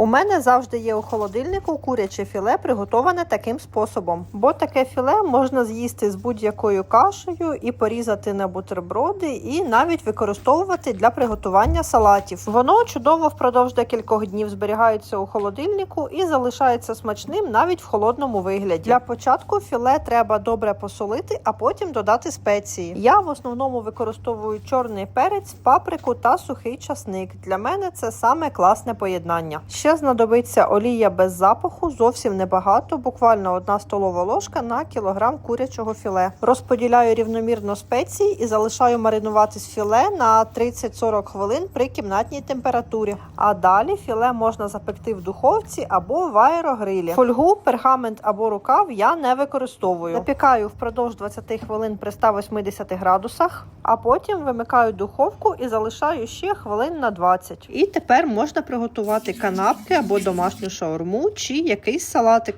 У мене завжди є у холодильнику куряче філе, приготоване таким способом, бо таке філе можна з'їсти з будь-якою кашею і порізати на бутерброди, і навіть використовувати для приготування салатів. Воно чудово впродовж декількох днів зберігається у холодильнику і залишається смачним навіть в холодному вигляді. Для початку філе треба добре посолити, а потім додати спеції. Я в основному використовую чорний перець, паприку та сухий часник. Для мене це саме класне поєднання. Ще знадобиться олія без запаху, зовсім небагато, буквально одна столова ложка на кілограм курячого філе. Розподіляю рівномірно спеції і залишаю маринуватись філе на 30-40 хвилин при кімнатній температурі. А далі філе можна запекти в духовці або в аерогрилі. Фольгу, пергамент або рукав я не використовую. Запікаю впродовж 20 хвилин при 180 градусах, а потім вимикаю духовку і залишаю ще хвилин на 20. І тепер можна приготувати канапки або домашню шаурму чи якийсь салатик.